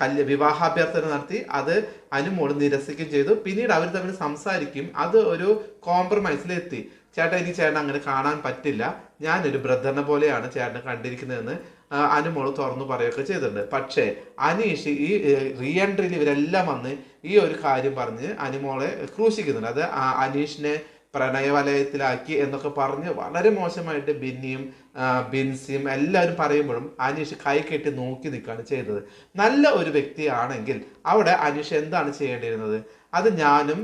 കല്യ വിവാഹാഭ്യർത്ഥന നടത്തി അത് അനുമോൾ നിരസിക്കുകയും ചെയ്തു. പിന്നീട് അവർ തമ്മിൽ സംസാരിക്കും. അത് ഒരു കോംപ്രമൈസിലെത്തി ചേട്ടാ ഇനി ചേട്ടൻ അങ്ങനെ കാണാൻ പറ്റില്ല. ഞാനൊരു ബ്രദറിനെ പോലെയാണ് ചേട്ടനെ കണ്ടിരിക്കുന്നതെന്ന് അനുമോൾ തുറന്നു പറയുകയൊക്കെ ചെയ്തിട്ടുണ്ട്. പക്ഷേ അനീഷ് ഈ റീ എൻട്രിയിൽ ഇവരെല്ലാം വന്ന് ഈ ഒരു കാര്യം പറഞ്ഞ് അനുമോളെ ക്രൂശിക്കുന്നുണ്ട്. അത് അനീഷിനെ പ്രണയവലയത്തിലാക്കി എന്നൊക്കെ പറഞ്ഞ് വളരെ മോശമായിട്ട് ബിന്നിയും ബിൻസിയും എല്ലാവരും പറയുമ്പോഴും അനീഷ് കൈ കെട്ടി നോക്കി നിൽക്കുകയാണ് ചെയ്തത്. നല്ല ഒരു വ്യക്തിയാണെങ്കിൽ അവിടെ അനീഷ് എന്താണ് ചെയ്യേണ്ടിയിരുന്നത്? അത് ഞാനും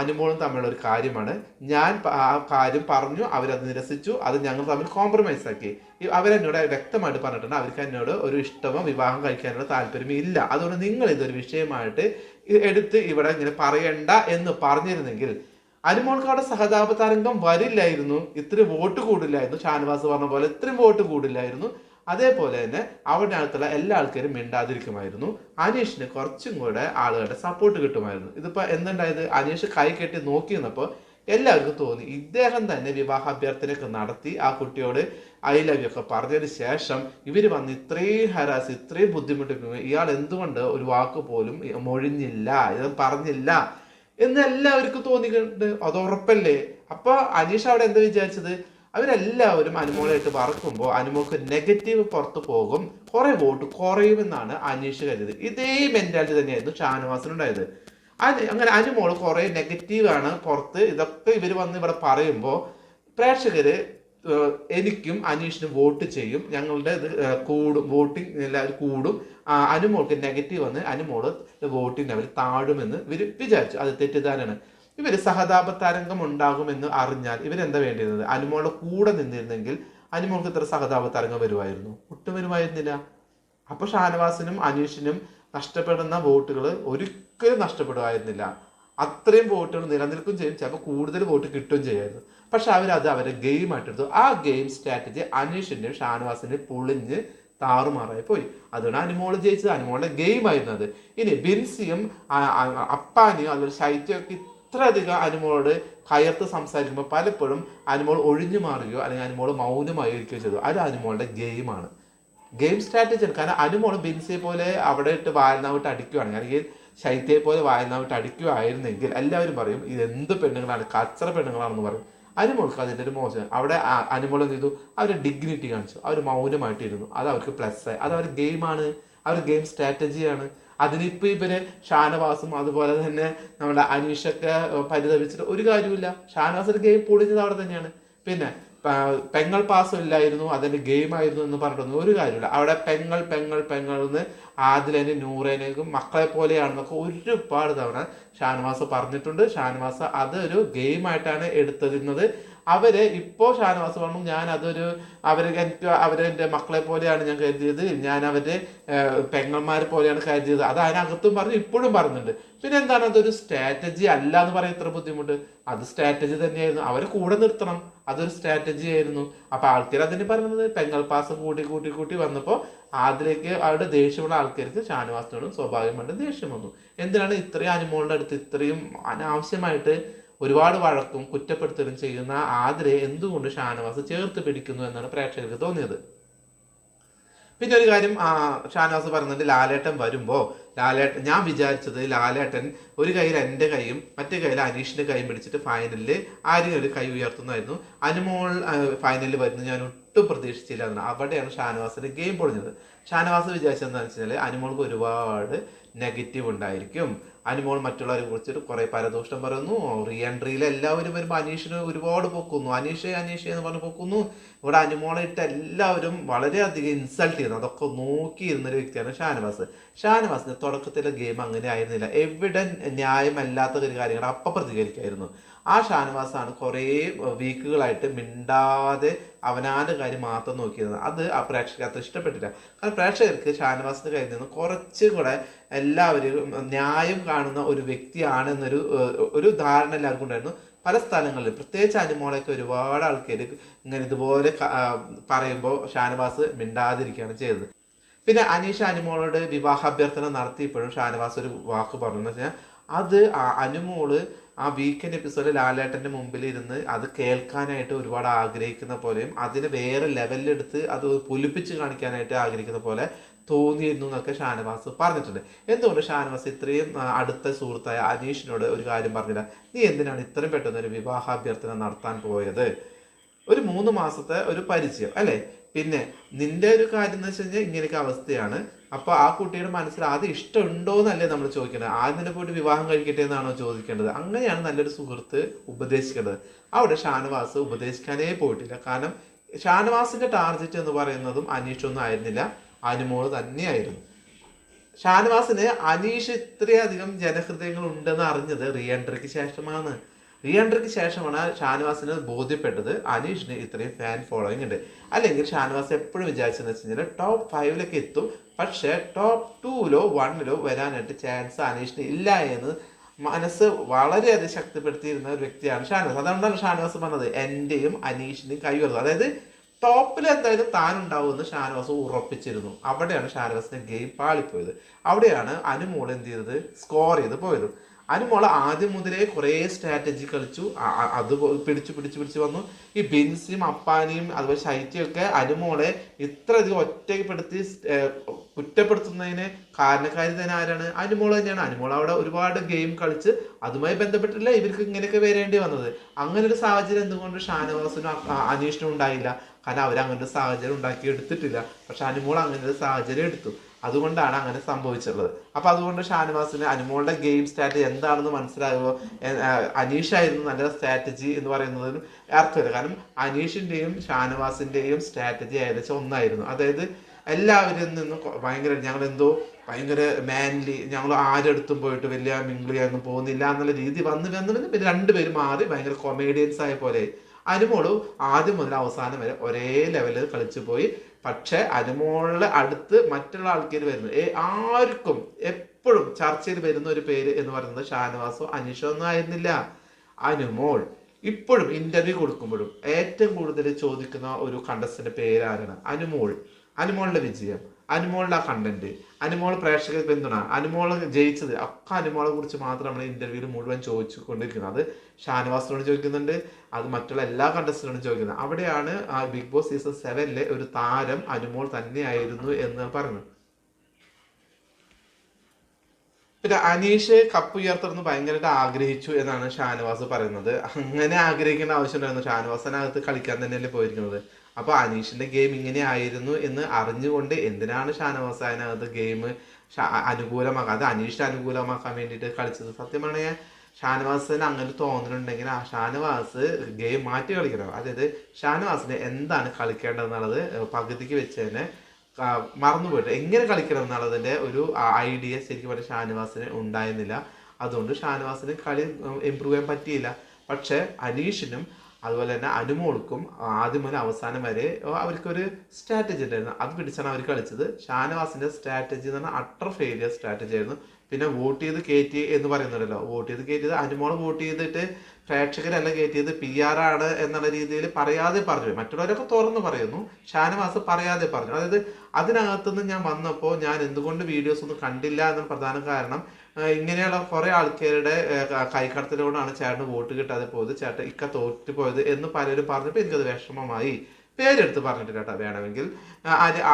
അനുമോളും തമ്മിലുള്ള ഒരു കാര്യമാണ്. ഞാൻ ആ കാര്യം പറഞ്ഞു അവരത് നിരസിച്ചു അത് ഞങ്ങൾ തമ്മിൽ കോംപ്രമൈസ് ആക്കി. അവരെന്നോട് വ്യക്തമായിട്ട് പറഞ്ഞിട്ടുണ്ട് അവർക്ക് എന്നോട് ഒരു ഇഷ്ടമോ വിവാഹം കഴിക്കാനുള്ള താല്പര്യമോ ഇല്ല. അതുകൊണ്ട് നിങ്ങൾ ഇതൊരു വിഷയമായിട്ട് എടുത്ത് ഇവിടെ ഇങ്ങനെ പറയണ്ട എന്ന് പറഞ്ഞിരുന്നെങ്കിൽ അനുമോൾക്ക് അവിടെ സഹതാപ തരംഗം വരില്ലായിരുന്നു. ഇത്ര വോട്ട് കൂടില്ലായിരുന്നു. ഷാനവാസ് പറഞ്ഞ പോലെ ഇത്രയും വോട്ട് കൂടില്ലായിരുന്നു. അതേപോലെ തന്നെ അവിടെ അടുത്തുള്ള എല്ലാ ആൾക്കാരും മിണ്ടാതിരിക്കുമായിരുന്നു. അനീഷിന് കുറച്ചും കൂടെ ആളുകളുടെ സപ്പോർട്ട് കിട്ടുമായിരുന്നു. ഇതിപ്പോൾ എന്തുണ്ടായത്? അനീഷ് കൈ കെട്ടി നോക്കി നിന്നപ്പോൾ എല്ലാവർക്കും തോന്നി. ഇദ്ദേഹം തന്നെ വിവാഹ അഭ്യർത്ഥനയൊക്കെ നടത്തി ആ കുട്ടിയോട് ഐ ലവ് യു ഒക്കെ പറഞ്ഞതിന് ശേഷം ഇവർ വന്ന് ഇത്രയും ഹരാസ് ഇത്രയും ബുദ്ധിമുട്ടിക്കുന്നു. ഇയാൾ എന്തുകൊണ്ട് ഒരു വാക്ക് പോലും മൊഴിഞ്ഞില്ല? ഇത് പറഞ്ഞില്ല. എന്ന് എല്ലാവർക്കും തോന്നിയിട്ടുണ്ട് അത് ഉറപ്പല്ലേ? അപ്പൊ അനീഷ് അവിടെ എന്താ വിചാരിച്ചത്? അവരെല്ലാവരും അനുമോളായിട്ട് വറക്കുമ്പോൾ അനുമോൾക്ക് നെഗറ്റീവ് പുറത്ത് പോകും കുറെ വോട്ട് കുറയുമെന്നാണ് അനീഷ് കരുതിയത്. ഇതേ മെന്റാലിറ്റി തന്നെയായിരുന്നു ഷാനവാസിനുണ്ടായത്. അങ്ങനെ അനുമോൾ കുറെ നെഗറ്റീവ് ആണ് പുറത്ത് ഇതൊക്കെ ഇവർ വന്ന് ഇവിടെ പറയുമ്പോൾ പ്രേക്ഷകര് എനിക്കും അനീഷിനും വോട്ട് ചെയ്യും. ഞങ്ങളുടെ ഇത് കൂടും വോട്ടിംഗ് എല്ലാവരും കൂടും. അനുമോൾക്ക് നെഗറ്റീവ് വന്ന് അനുമോൾ വോട്ടിംഗ് അവർ താഴുമെന്ന് ഇവർ വിചാരിച്ചു. അത് തെറ്റിദ്ധാരണയാണ്. ഇവർ സഹതാപ തരംഗം ഉണ്ടാകുമെന്ന് അറിഞ്ഞാൽ ഇവരെന്താ വേണ്ടിയിരുന്നത്? അനുമോളുടെ കൂടെ നിന്നിരുന്നെങ്കിൽ അനുമോൾക്ക് ഇത്ര സഹതാപ തരംഗം വരുമായിരുന്നു. ഒട്ടും വരുമായിരുന്നില്ല. അപ്പൊ ഷാനവാസിനും അനീഷിനും നഷ്ടപ്പെടുന്ന വോട്ടുകൾ ഒരിക്കലും നഷ്ടപ്പെടുമായിരുന്നില്ല. അത്രയും വോട്ടുകൾ നിലനിൽക്കും ചെയ്യും. ചിലപ്പോൾ കൂടുതൽ വോട്ട് കിട്ടുകയും ചെയ്യായിരുന്നു. പക്ഷെ അവരത് അവരെ ഗെയിം ആയിട്ടെടുത്തു ആ ഗെയിം സ്ട്രാറ്റജി അനീഷിന്റെയും ഷാനവാസിന്റെയും പൊളിഞ്ഞ് താറുമാറായി പോയി. അതുകൊണ്ട് അനുമോൾ ജയിച്ചത്. അനുമോളുടെ ഗെയിം ആയിരുന്നു അത്. ഇനി ബിൻസിയും അപ്പാനിയും അതുപോലെ ശൈത്യമൊക്കെ ഇത്രയധികം അനുമോളോട് കയർത്ത് സംസാരിക്കുമ്പോൾ പലപ്പോഴും അനുമോൾ ഒഴിഞ്ഞു മാറുകയോ അല്ലെങ്കിൽ അനുമോൾ മൗനമായിരിക്കുകയോ ചെയ്തു. അത് അനുമോളുടെ ഗെയിമാണ് ഗെയിം സ്ട്രാറ്റജി കാരണം അനുമോൾ ബിൻസിയെ പോലെ അവിടെ ഇട്ട് വായനാവിട്ട് അടിക്കുകയാണ് അല്ലെങ്കിൽ ശൈത്യയെ പോലെ വായനാവിട്ട് അടിക്കുകയായിരുന്നെങ്കിൽ എല്ലാവരും പറയും ഇത് എന്ത് പെണ്ണുങ്ങളാണ്? കച്ചറ പെണ്ണുങ്ങളാണെന്ന് പറയും. അനുമോൾക്ക് അതിന്റെ ഒരു മോശം അവിടെ അനുമോൾ എന്ത് ചെയ്തു? അവർ ഡിഗ്നിറ്റി കാണിച്ചു. അവർ മൗനമായിട്ടിരുന്നു. അത് അവർക്ക് പ്ലസ് ആയി. അത് അവർ ഗെയിമാണ് അവർ ഗെയിം സ്ട്രാറ്റജിയാണ് അതിനിപ്പോൾ ഇവർ ഷാനവാസും അതുപോലെ തന്നെ നമ്മുടെ അനീഷൊക്കെ പരിതപിച്ചിട്ട് ഒരു കാര്യമില്ല ഷാനവാസിന്റെ ഗെയിം പൊളിഞ്ഞത് അവിടെ തന്നെയാണ്. പിന്നെ പെങ്ങൾ പാസം ഇല്ലായിരുന്നു അതിന്റെ ഗെയിം ആയിരുന്നു എന്ന് പറഞ്ഞിട്ടൊന്നും ഒരു കാര്യമില്ല. അവിടെ പെങ്ങൾ പെങ്ങൾ പെങ്ങൾ എന്ന് ആദിലനെ നൂറേനേക്കും മക്കളെ പോലെയാണെന്നൊക്കെ ഒരുപാട് തവണ ഷാനവാസ് പറഞ്ഞിട്ടുണ്ട്. ഷാനവാസ് അതൊരു ഗെയിമായിട്ടാണ് എടുത്തിരുന്നത് അവർ ഇപ്പോ ഷാനവാസ് പറഞ്ഞു ഞാൻ അതൊരു അവരെ എനിക്ക് മക്കളെ പോലെയാണ് ഞാൻ കരുതിയത്. ഞാൻ അവരുടെ ഏഹ്, പെങ്ങന്മാരെ പോലെയാണ് കരുതിയത്. അത് അതിനകത്തും പറഞ്ഞു ഇപ്പോഴും പറയുന്നുണ്ട് പിന്നെ എന്താണ്? അതൊരു സ്ട്രാറ്റജി അല്ല എന്ന് പറയാൻ ഇത്ര ബുദ്ധിമുട്ട്. അത് സ്ട്രാറ്റജി തന്നെയായിരുന്നു. അവരെ കൂടെ നിർത്തണം. അതൊരു സ്ട്രാറ്റജി ആയിരുന്നു. അപ്പൊ ആൾക്കാർ അതിന് പറഞ്ഞത് പെങ്ങൽ പാസ് കൂട്ടി കൂട്ടി കൂട്ടി വന്നപ്പോൾ അതിലേക്ക് അവരുടെ ദേഷ്യമുള്ള ആൾക്കാർക്ക് ഷാനവാസിനോടും സ്വാഭാവികമായിട്ടും ദേഷ്യം വന്നു. എന്തിനാണ് ഇത്രയും അനുമോളുടെ അടുത്ത് ഇത്രയും അനാവശ്യമായിട്ട് ഒരുപാട് വഴക്കും കുറ്റപ്പെടുത്തലും ചെയ്യുന്ന ആതിരെ എന്തുകൊണ്ട് ഷാനവാസ് ചേർത്ത് പിടിക്കുന്നു എന്നാണ് പ്രേക്ഷകർക്ക് തോന്നിയത്. പിന്നെ ഒരു കാര്യം ഷാനവാസ് പറയുന്നുണ്ട് ലാലേട്ടൻ വരുമ്പോ ലാലേട്ടൻ ഞാൻ വിചാരിച്ചത് ലാലേട്ടൻ ഒരു കയ്യിൽ എന്റെ കൈയും മറ്റേ കയ്യിൽ അനീഷിന്റെ കൈയും പിടിച്ചിട്ട് ഫൈനലിൽ ആരെയും ഒരു കൈ ഉയർത്തുന്നായിരുന്നു അനുമോൾ ഫൈനലിൽ വരുന്നു ഞാൻ ഒട്ടും പ്രതീക്ഷിച്ചില്ല എന്നാണ്. അവിടെയാണ് ഷാനവാസിന്റെ ഗെയിം പൊളിഞ്ഞത്. ഷാനവാസ് വിചാരിച്ചതെന്ന് വെച്ചാൽ അനുമോൾക്ക് ഒരുപാട് നെഗറ്റീവ് ഉണ്ടായിരിക്കും. അനുമോൾ മറ്റുള്ളവരെ കുറിച്ചിട്ട് കുറെ പരദൂഷണം പറയുന്നു. റീ എൻട്രിയിൽ എല്ലാവരും വരുമ്പോൾ അനീഷിന് ഒരുപാട് പൊക്കുന്നു. അനീഷ് അനീഷ് എന്ന് പറഞ്ഞ് പൊക്കുന്നു. ഇവിടെ അനുമോളെ ഇട്ട് എല്ലാവരും വളരെയധികം ഇൻസൾട്ട് ചെയ്യുന്നു. അതൊക്കെ നോക്കിയിരുന്ന ഒരു വ്യക്തിയാണ് ഷാനവാസ്. ഷാനവാസിന്റെ തുടക്കത്തിലെ ഗെയിം അങ്ങനെ ആയിരുന്നില്ല. എവിടെ ന്യായമല്ലാത്ത ഒരു കാര്യങ്ങൾ അപ്പം പ്രതികരിക്കായിരുന്നു. ആ ഷാനവാസാണ് കുറേ വീക്കുകളായിട്ട് മിണ്ടാതെ അവനാന്റെ കാര്യം മാത്രം നോക്കിയിരുന്നത്. അത് ആ പ്രേക്ഷകർക്ക് അത്ര ഇഷ്ടപ്പെട്ടില്ല. കാരണം പ്രേക്ഷകർക്ക് ഷാനവാസിന്റെ കയ്യിൽ നിന്ന് കുറച്ചുകൂടെ എല്ലാവരും ന്യായം കാണുന്ന ഒരു വ്യക്തിയാണ് എന്നൊരു ഒരു ധാരണ എല്ലാവർക്കും ഉണ്ടായിരുന്നു. പല സ്ഥലങ്ങളിൽ പ്രത്യേകിച്ച് അനുമോളൊക്കെ ഒരുപാട് ആൾക്കാർ ഇങ്ങനെ ഇതുപോലെ പറയുമ്പോൾ ഷാനവാസ് മിണ്ടാതിരിക്കുകയാണ് ചെയ്തത്. പിന്നെ അനീഷ് അനുമോളോട് വിവാഹാഭ്യർത്ഥന നടത്തിയപ്പോഴും ഷാനവാസ് ഒരു വാക്ക് പറഞ്ഞു. എന്ന് വെച്ചാൽ അത് അനുമോൾ ആ വീക്കെൻഡ് എപ്പിസോഡിൽ ലാലേട്ടന്റെ മുമ്പിൽ ഇരുന്ന് അത് കേൾക്കാനായിട്ട് ഒരുപാട് ആഗ്രഹിക്കുന്ന പോലെയും അതിന് വേറെ ലെവലിലെടുത്ത് അത് പൊലിപ്പിച്ച് കാണിക്കാനായിട്ട് ആഗ്രഹിക്കുന്ന പോലെ തോന്നിയിരുന്നു എന്നൊക്കെ ഷാനവാസ് പറഞ്ഞിട്ടുണ്ട്. എന്തുകൊണ്ട് ഷാനവാസ് ഇത്രയും അടുത്ത സുഹൃത്തായ അനീഷിനോട് ഒരു കാര്യം പറഞ്ഞില്ല? നീ എന്തിനാണ് ഇത്രയും പെട്ടെന്ന് ഒരു വിവാഹാഭ്യർത്ഥന നടത്താൻ പോയത്? ഒരു മൂന്ന് മാസത്തെ ഒരു പരിചയം അല്ലെ? പിന്നെ നിന്റെ ഒരു കാര്യം എന്ന് വെച്ച് കഴിഞ്ഞാൽ ഇങ്ങനെയൊക്കെ അവസ്ഥയാണ്. അപ്പൊ ആ കുട്ടിയുടെ മനസ്സിൽ ആദ്യം ഇഷ്ടമുണ്ടോ എന്നല്ലേ നമ്മൾ ചോദിക്കേണ്ടത്. ആദ്യം പോയിട്ട് വിവാഹം കഴിക്കട്ടെ എന്നാണോ ചോദിക്കേണ്ടത്. അങ്ങനെയാണ് നല്ലൊരു സുഹൃത്ത് ഉപദേശിക്കേണ്ടത്. അവിടെ ഷാനവാസ് ഉപദേശിക്കാനേ പോയിട്ടില്ല. കാരണം ഷാനവാസിന്റെ ടാർഗറ്റ് എന്ന് പറയുന്നതും അനീഷൊന്നും ആയിരുന്നില്ല. അനുമോൾ തന്നെയായിരുന്നു. ഷാനവാസിന് അനീഷ് ഇത്രയധികം ജനഹൃദയങ്ങൾ ഉണ്ടെന്ന് അറിഞ്ഞത് റീ എൻട്രിക്ക് ശേഷമാണ്. റീ എൻട്രിക്ക് ശേഷമാണ് ഷാനവാസിന് ബോധ്യപ്പെട്ടത്. അനീഷിന് ഇത്രയും ഫാൻ ഫോളോയിങ് ഉണ്ട്. അല്ലെങ്കിൽ ഷാനവാസ് എപ്പോഴും വിചാരിച്ചെന്ന് വെച്ച് കഴിഞ്ഞാൽ ടോപ്പ് ഫൈവിലൊക്കെ എത്തും. പക്ഷേ ടോപ്പ് ടൂവിലോ വണ്ണിലോ വരാനായിട്ട് ചാൻസ് അനീഷിന് ഇല്ല എന്ന് മനസ്സ് വളരെയധികം ശക്തിപ്പെടുത്തിയിരുന്ന ഒരു വ്യക്തിയാണ് ഷാനവാസ്. അതുകൊണ്ടാണ് ഷാനവാസ് പറഞ്ഞത് എന്റെയും അനീഷിനെയും കൈ വരുന്നത് അതായത് ടോപ്പിൽ എന്തായാലും താൻ ഉണ്ടാവുമെന്ന് ഷാനവാസ് ഉറപ്പിച്ചിരുന്നു. അവിടെയാണ് ഷാനവാസിന്റെ ഗെയിം പാളിപ്പോയത്. അവിടെയാണ് അനുമോൾ എന്ത് ചെയ്തത്? സ്കോർ ചെയ്ത് പോയത്. അനുമോൾ ആദ്യം മുതലേ കുറേ സ്ട്രാറ്റജി കളിച്ചു. അത് പിടിച്ചു പിടിച്ചു പിടിച്ചു വന്നു. ഈ ബിൻസിയും അപ്പാനിയും അതുപോലെ ശൈത്യയൊക്കെ അനുമോളെ ഇത്രയധികം ഒറ്റപ്പെടുത്തി കുറ്റപ്പെടുത്തുന്നതിന് കാരണക്കാരി തന്നെ ആരാണ്? അനുമോൾ തന്നെയാണ്. അനുമോൾ അവിടെ ഒരുപാട് ഗെയിം കളിച്ച് അതുമായി ബന്ധപ്പെട്ടില്ല ഇവർക്ക് ഇങ്ങനെയൊക്കെ വരേണ്ടി വന്നത്. അങ്ങനെ ഒരു സാഹചര്യം എന്തുകൊണ്ട് ഷാനവാസിനും അനീഷിനും ഉണ്ടായില്ല? കാരണം അവർ അങ്ങനെ ഒരു സാഹചര്യം ഉണ്ടാക്കി എടുത്തിട്ടില്ല പക്ഷെ അനുമോൾ അങ്ങനെ ഒരു സാഹചര്യം എടുത്തു. അതുകൊണ്ടാണ് അങ്ങനെ സംഭവിച്ചിട്ടുള്ളത്. അപ്പൊ അതുകൊണ്ട് ഷാനവാസിന് അനുമോളുടെ ഗെയിം സ്ട്രാറ്റജി എന്താണെന്ന് മനസ്സിലാകുമോ അനീഷായിരുന്നു നല്ല സ്ട്രാറ്റജി എന്ന് പറയുന്നതിന് അർത്ഥമില്ല കാരണം അനീഷിന്റെയും ഷാനവാസിന്റെയും സ്ട്രാറ്റജി ഏകദേശം ഒന്നായിരുന്നു. അതായത് എല്ലാവരിൽ നിന്നും ഭയങ്കര ഞങ്ങൾ എന്തോ ഭയങ്കര മാൻലി ഞങ്ങൾ ആരെടുത്തും പോയിട്ട് വലിയ മിങ്കിൾ പോകുന്നില്ല എന്നുള്ള രീതി വന്ന് വന്ന് വന്ന് പിന്നെ രണ്ടുപേരും മാറി ഭയങ്കര കൊമേഡിയൻസ് ആയ പോലെ അനുമോൾ ആദ്യം മുതൽ അവസാനം വരെ ഒരേ ലെവലിൽ കളിച്ചു പോയി. പക്ഷെ അനുമോളിലെ അടുത്ത് മറ്റുള്ള ആൾക്കാർ വരുന്നത്. ആർക്കും എപ്പോഴും ചർച്ചയിൽ വരുന്ന ഒരു പേര് എന്ന് പറയുന്നത് ഷാനവാസോ അനീഷോ ഒന്നും ആയിരുന്നില്ല. അനുമോൾ ഇപ്പോഴും ഇന്റർവ്യൂ കൊടുക്കുമ്പോഴും ഏറ്റവും കൂടുതൽ ചോദിക്കുന്ന ഒരു കണ്ടസ്റ്റന്റ് പേരാരാണ് അനുമോൾ. അനുമോളുടെ വിജയം. അനുമോളുടെ ആ കണ്ടന്റ് അനുമോൾ പ്രേക്ഷക പിന്തുണ അനുമോൾ ജയിച്ചത്. ഒക്കെ അനുമോളെ കുറിച്ച് മാത്രം നമ്മൾ ഇന്റർവ്യൂവിൽ മുഴുവൻ ചോദിച്ചു കൊണ്ടിരിക്കുന്നത് അത് ഷാനവാസിനോട് ചോദിക്കുന്നുണ്ട്. അത് മറ്റുള്ള എല്ലാ കണ്ടസ്റ്റന്റിനോടും ചോദിക്കുന്നത് അവിടെയാണ് ആ ബിഗ് ബോസ് സീസൺ സെവനിലെ ഒരു താരം അനുമോൾ തന്നെയായിരുന്നു എന്ന് പറഞ്ഞു പിന്നെ അനീഷ് കപ്പ് ഉയർത്തണമെന്ന് ഭയങ്കരമായിട്ട് ആഗ്രഹിച്ചു എന്നാണ് ഷാനവാസ് പറയുന്നത്. അങ്ങനെ ആഗ്രഹിക്കേണ്ട ആവശ്യമുണ്ടായിരുന്നു ഷാനവാസിനകത്ത് കളിക്കാൻ തന്നെയല്ലേ പോയിരിക്കുന്നത്. അപ്പൊ അനീഷിന്റെ ഗെയിം ഇങ്ങനെ ആയിരുന്നു എന്ന് അറിഞ്ഞുകൊണ്ട് എന്തിനാണ് ഷാനവാസ് അതിനകത്ത് ഗെയിം അനുകൂലമാക്കുക അത് അനീഷിന് അനുകൂലമാക്കാൻ വേണ്ടിയിട്ട് കളിച്ചത്. സത്യം പറഞ്ഞാൽ ഷാനവാസിന് അങ്ങനെ തോന്നുന്നുണ്ടെങ്കിൽ ആ ഷാനവാസ് ഗെയിം മാറ്റി കളിക്കണം. അതായത് ഷാനവാസിന് എന്താണ് കളിക്കേണ്ടതെന്നുള്ളത് പകുതിക്ക് വെച്ച് തന്നെ മറന്നുപോയിട്ട് എങ്ങനെ കളിക്കണം എന്നുള്ളതിന്റെ ഒരു ഐഡിയ ശരിക്കും പറഞ്ഞാൽ ഷാനവാസിന് ഉണ്ടായിരുന്നില്ല. അതുകൊണ്ട് ഷാനവാസിന് കളി ഇമ്പ്രൂവ് ചെയ്യാൻ പറ്റിയില്ല. പക്ഷെ അനീഷിനും അതുപോലെ തന്നെ അനുമോൾക്കും ആദ്യം മുതൽ അവസാനം വരെ അവർക്കൊരു സ്ട്രാറ്റജി ഉണ്ടായിരുന്നു. അത് പിടിച്ചാണ് അവർ കളിച്ചത്. ഷാനവാസിന്റെ സ്ട്രാറ്റജി എന്ന് പറഞ്ഞാൽ അട്ടർ ഫെയിലിയർ സ്ട്രാറ്റജി ആയിരുന്നു. പിന്നെ വോട്ട് ചെയ്ത് കയറ്റി എന്ന് പറയുന്നുണ്ടല്ലോ. വോട്ട് ചെയ്ത് കയറ്റിയത് അനുമോൾ വോട്ട് ചെയ്തിട്ട് പ്രേക്ഷകരല്ല കയറ്റിയത് പി ആർ ആണ് എന്നുള്ള രീതിയിൽ പറയാതെ പറഞ്ഞു. മറ്റുള്ളവരൊക്കെ തുറന്നു പറയുന്നു. ഷാനവാസ് പറയാതെ പറഞ്ഞു. അതായത് അതിനകത്തുനിന്ന് ഞാൻ വന്നപ്പോൾ ഞാൻ എന്തുകൊണ്ട് വീഡിയോസ് ഒന്നും കണ്ടില്ല എന്ന പ്രധാന കാരണം ഇങ്ങനെയുള്ള കുറെ ആൾക്കാരുടെ കൈക്കടത്തിലൂടെയാണ് ചേട്ടന് വോട്ട് കിട്ടാതെ പോയത്. ചേട്ടൻ ഇക്ക തോറ്റു പോയത് എന്ന് പലരും പറഞ്ഞപ്പോൾ എനിക്കത് വിഷമമായി. പേരെടുത്ത് പറഞ്ഞിട്ടില്ല കേട്ടോ വേണമെങ്കിൽ.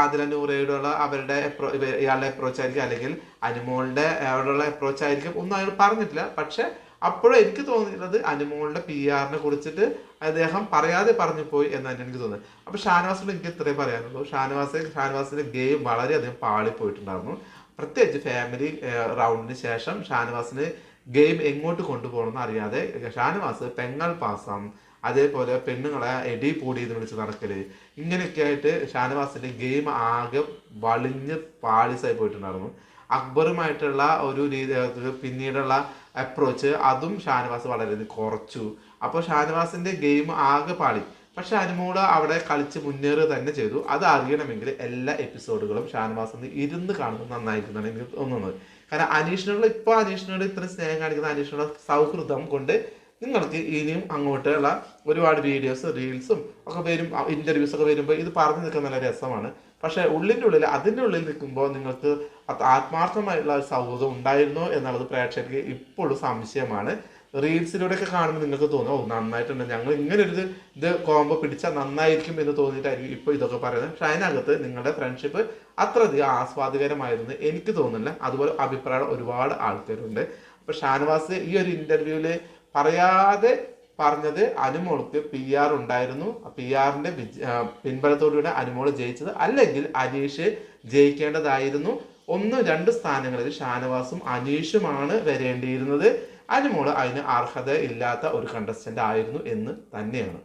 ആദില നൂറയോടുള്ള അവരുടെ ഇയാളുടെ അപ്രോച്ച് ആയിരിക്കും അല്ലെങ്കിൽ അനുമോളുടെ അവിടെയുള്ള അപ്രോച്ച് ആയിരിക്കും ഒന്നും അയാൾ പറഞ്ഞിട്ടില്ല. പക്ഷെ അപ്പോഴും എനിക്ക് തോന്നിയിട്ടുള്ളത് അനുമോളുടെ പി ആറിനെ കുറിച്ചിട്ട് അദ്ദേഹം പറയാതെ പറഞ്ഞു പോയി എന്നാണ് എനിക്ക് തോന്നുന്നത്. അപ്പൊ ഷാനവാസിനോട് എനിക്ക് ഇത്രേ പറയാനുള്ളൂ. ഷാനവാസ് ഷാനവാസിന്റെ ഗെയിം വളരെയധികം പാളിപ്പോയിട്ടുണ്ടായിരുന്നു. പ്രത്യേകിച്ച് ഫാമിലി റൗണ്ടിന് ശേഷം ഷാനവാസിന് ഗെയിം എങ്ങോട്ട് കൊണ്ടുപോകണമെന്ന് അറിയാതെ ഷാനവാസ് പെങ്ങൾ പാസം അതേപോലെ പെണ്ണുങ്ങളെ എടി പൂടി എന്ന് വിളിച്ച് നടക്കൽ. ഇങ്ങനെയൊക്കെ ആയിട്ട് ഷാനവാസിന്റെ ഗെയിം ആകെ വളിഞ്ഞ് പാളിസായി പോയിട്ടുണ്ടായിരുന്നു. അക്ബറുമായിട്ടുള്ള ഒരു രീതി പിന്നീടുള്ള അപ്രോച്ച് അതും ഷാനവാസ് വളരെ കുറച്ചു. അപ്പോൾ ഷാനവാസിന്റെ ഗെയിം ആകെ പാളി. പക്ഷെ അനുമോൾ അവിടെ കളിച്ച് മുന്നേറുക തന്നെ ചെയ്തു. അത് അറിയണമെങ്കിൽ എല്ലാ എപ്പിസോഡുകളും ഷാനവാസ് ഒന്ന് ഇരുന്ന് കാണുന്നത് നന്നായിരിക്കുന്നതാണ് എനിക്ക് തോന്നുന്നത്. കാരണം അനീഷിനോട് ഇപ്പോൾ അനീഷിനോട് ഇത്ര സ്നേഹം കാണിക്കുന്ന അനീഷിനോട് സൗഹൃദം കൊണ്ട് നിങ്ങൾക്ക് ഇനിയും അങ്ങോട്ടുള്ള ഒരുപാട് വീഡിയോസ് റീൽസും ഒക്കെ വരും ഇന്റർവ്യൂസ് ഒക്കെ വരുമ്പോൾ ഇത് പറഞ്ഞു നിൽക്കാൻ നല്ല രസമാണ്. പക്ഷേ ഉള്ളിന്റെ ഉള്ളിൽ അതിന്റെ ഉള്ളിൽ നിൽക്കുമ്പോൾ നിങ്ങൾക്ക് ആത്മാർത്ഥമായിട്ടുള്ള ഒരു സൗഹൃദം ഉണ്ടായിരുന്നോ എന്നുള്ളത് പ്രേക്ഷകർക്ക് ഇപ്പോഴും സംശയമാണ്. റീൽസിലൂടെയൊക്കെ കാണുമ്പോൾ നിങ്ങൾക്ക് തോന്നും ഓ നന്നായിട്ടുണ്ട്. ഞങ്ങൾ ഇങ്ങനെ ഒരു ഇത് കോംബോ പിടിച്ചാൽ നന്നായിരിക്കും എന്ന് തോന്നിയിട്ടായിരിക്കും ഇപ്പോൾ ഇതൊക്കെ പറയുന്നത്. പക്ഷെ അതിനകത്ത് നിങ്ങളുടെ ഫ്രണ്ട്ഷിപ്പ് അത്രയധികം ആസ്വാദികരമായിരുന്നു എനിക്ക് തോന്നുന്നില്ല. അതുപോലെ അഭിപ്രായം ഒരുപാട് ആൾക്കാരുണ്ട്. അപ്പോൾ ഷാനവാസ് ഈ ഒരു ഇന്റർവ്യൂവിൽ പറയാതെ പറഞ്ഞത് അനുമോൾക്ക് പി ആർ ഉണ്ടായിരുന്നു. പി ആറിന്റെ പിൻബലത്തോടുകൂടി അനുമോൾ ജയിച്ചത്. അല്ലെങ്കിൽ അനീഷ് ജയിക്കേണ്ടതായിരുന്നു. ഒന്ന് രണ്ട് സ്ഥാനങ്ങളിൽ ഷാനവാസും അനീഷുമാണ് വരേണ്ടിയിരുന്നത്. അനുമോൾ അതിന് അർഹത ഇല്ലാത്ത ഒരു കണ്ടസ്റ്റന്റ് ആയിരുന്നു എന്ന് തന്നെയാണ്.